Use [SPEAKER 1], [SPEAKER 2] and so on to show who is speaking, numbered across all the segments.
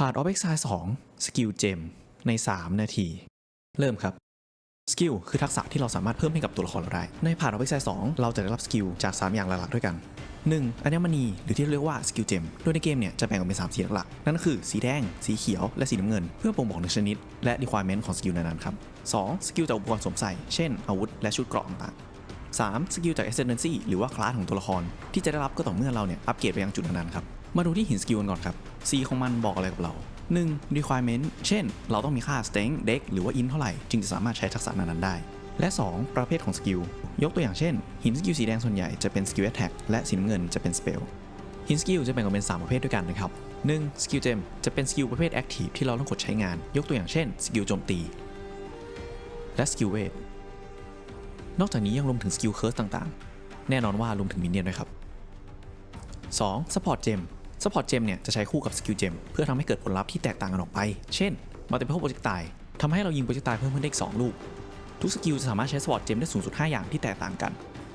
[SPEAKER 1] ผ่าน o b x i 2สกิลเจมใน 3 นาที เริ่มครับสกิลคือทักษะที่เราสามารถเพิ่มให้กับตัวละครเราได้ ในผ่าน o b x i 2เราจะได้รับสกิลจาก 3 อย่างหลักๆด้วยกัน 1. อัญมณีหรือที่เรียกว่าสกิลเจมโดยในเกมเนี่ยจะแบ่งออกเป็น 3 สีหลักๆ นั่นก็คือสีแดง สีเขียว และสีน้ำเงิน เพื่อบ่งบอกถึงชนิด และ requirement ของสกิลนั้นๆครับ 2. สกิลจากอุปกรณ์สวมใส่ เช่น อาวุธ และชุดเกราะต่างๆ 3. สกิลจาก Ascendancy หรือว่าคลาสของตัวละคร ที่จะได้รับก็ต่อเมื่อเราเนี่ยอัปเกรดไปยังจุดนั้นๆครับ มาดูที่หินสกิลกันก่อนครับ C ของมันบอกอะไรกับเรา 1. requirement เช่น เราต้องมีค่า strength dex หรือว่า int เท่าไหร่ จึงจะสามารถใช้ทักษะนั้นๆได้ และ 2. ประเภทของสกิล ยกตัวอย่างเช่น หินสกิลสีแดงส่วนใหญ่จะเป็นสกิล attack และสีน้ำเงินจะเป็น spell หินสกิลจะแบ่งออกเป็น 3 ประเภทด้วยกันนะครับ 1. สกิลเจมจะเป็นสกิลประเภท active ที่เราต้องกดใช้งาน ยกตัวอย่างเช่นสกิลโจมตี และสกิลเวท นอกจากนี้ยังรวมถึงสกิลเคิร์สต่างๆ แน่นอนว่ารวมถึงมินเนี่ยนด้วยครับ 2. Support Gem Support Gem เนี่ยจะใช้คู่กับ Skill Gem เพื่อทำให้เกิดผลลัพธ์ที่แตกต่างกันออกไป เช่น Multiple Projectile ทำให้เรายิงโปรเจกต์ตายเพิ่มขึ้นได้อีก2ลูก ทุกสกิลจะสามารถใช้ Support Gem ได้สูงสุด 5 อย่างที่แตกต่างกัน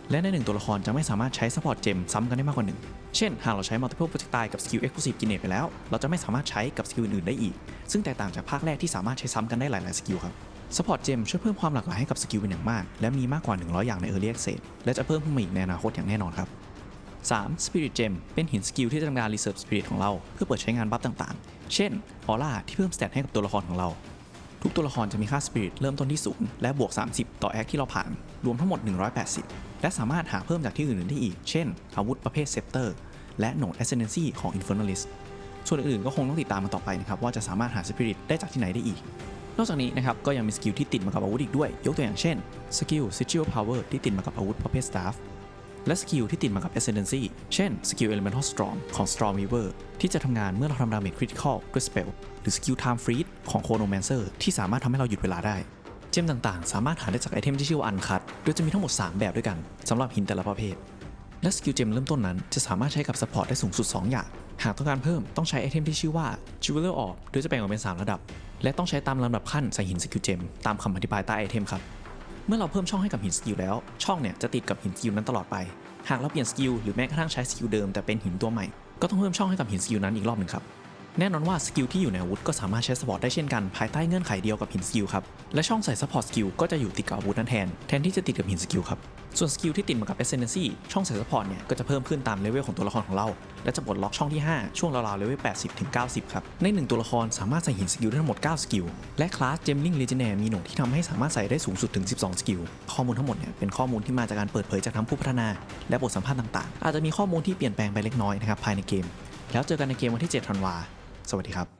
[SPEAKER 1] และในหนึ่งตัวละครจะไม่สามารถใช้ Support Gem ซ้ำกันได้มากกว่าหนึ่งเช่น หากเราใช้ Multiple Projectile กับ Skill Exclusive Grenade ไปแล้ว เราจะไม่สามารถใช้กับสกิลอื่นๆได้อีก ซึ่งแตกต่างจากภาคแรกที่สามารถใช้ซ้ำกันได้หลายๆสกิลครับ Support Gem ช่วยเพิ่มความหลากหลายให้กับสกิลเป็นอย่างมาก และมีมากกว่า 100 อย่างใน Early Access และจะเพิ่มขึ้นมาอีกในอนาคตอย่างแน่นอนครับ 3. Spirit Gem เป็นหินสกิลที่จะทำการ Reserve Spirit ของเรา เพื่อเปิดใช้งานบัฟต่างๆ เช่นออร่าที่เพิ่มสเตตให้กับตัวละครของเรา ทุกตัวละครจะมีค่า Spirit เริ่มต้นที่0และบวก 30 ต่อแอคที่เราผ่าน รวมทั้งหมด 180 และสามารถหาเพิ่มจากที่อื่นๆได้อีก เช่น อาวุธประเภท Scepter และ Node Ascendancy ของ Infernalist ส่วนอื่นๆก็คงต้องติดตามมันต่อไปนะครับว่าจะสามารถหา Spirit ได้จากที่ไหนได้อีก นอกจากนี้นะครับก็ยังมีสกิลที่ติดมากับอาวุธอีกด้วย ยกตัวอย่างเช่นสกิล Sigil Power ที่ติดมากับอาวุธประเภท Staff และสกิลที่ติดมากับ Ascendancy เช่นสกิล Elemental Storm ของ Storm Weaver ที่จะทำงานเมื่อเราทำดาเมจคริติคอลด้วย Spell หรือสกิล Time Freeze ของ Chronomancer ที่สามารถทำให้เราหยุดเวลาได้ เจมต่างๆ สามารถหาได้จากไอเทมที่ชื่อว่า Uncut โดยจะมีทั้งหมด 3 แบบด้วยกันสำหรับหินแต่ละประเภท และสกิลเจมเริ่มต้นนั้นจะสามารถใช้กับ Support ได้สูงสุด 2 อย่าง หากต้องการเพิ่มต้องใช้ไอเทมที่ชื่อว่า Jeweler Orb โดยจะแบ่งออกเป็น 3 ระดับ และต้องใช้ตามลำดับขั้นใส่หินสกิลเจมตามคำอธิบายใต้ไอเทมครับ เมื่อเราเพิ่มช่องให้กับหินสกิลแล้ว ช่องเนี่ยจะติดกับหินสกิลนั้นตลอดไป หากเราเปลี่ยนสกิลหรือแม้กระทั่งใช้สกิลเดิมแต่เป็นหินตัวใหม่ ก็ต้องเพิ่มช่องให้กับหินสกิลนั้นอีกรอบหนึ่งครับ แน่นอนว่าสกิลที่อยู่ในอาวุธก็สามารถใช้สปอร์ตได้เช่นกันภายใต้เงื่อนไขเดียวกับหินสกิลครับ และช่องใส่ซัพพอร์ตสกิลก็จะอยู่ติดกับอาวุธนั้นแทน แทนที่จะติดกับหินสกิลครับ ส่วนสกิลที่ติดมากับ Ascendancy ช่องใส่ซัพพอร์ตเนี่ยก็จะเพิ่มขึ้นตามเลเวลของตัวละครของเรา และจะปลดล็อกช่องที่ 5 ช่วงราวๆเลเวล80ถึง90 ครับ ใน 1 ตัวละครสามารถใส่หินสกิลได้ทั้งหมด 9 สกิล และคลาส Gemling Legionnaire มีหนดที่ทำให้สามารถใส่ได้สูงสุดถึง 12 สกิล ข้อมูลทั้งหมดเนี่ยเป็นข้อมูลที่มาจากการเปิดเผยจากทั้งผู้พัฒนา และบทสัมภาษณ์ต่างๆ อาจจะมีข้อมูลที่เปลี่ยนแปลงไปเล็กน้อยนะครับภายในเกม แล้วเจอกันในเกมวันที่ 7 ธันวาส วัสดีครับ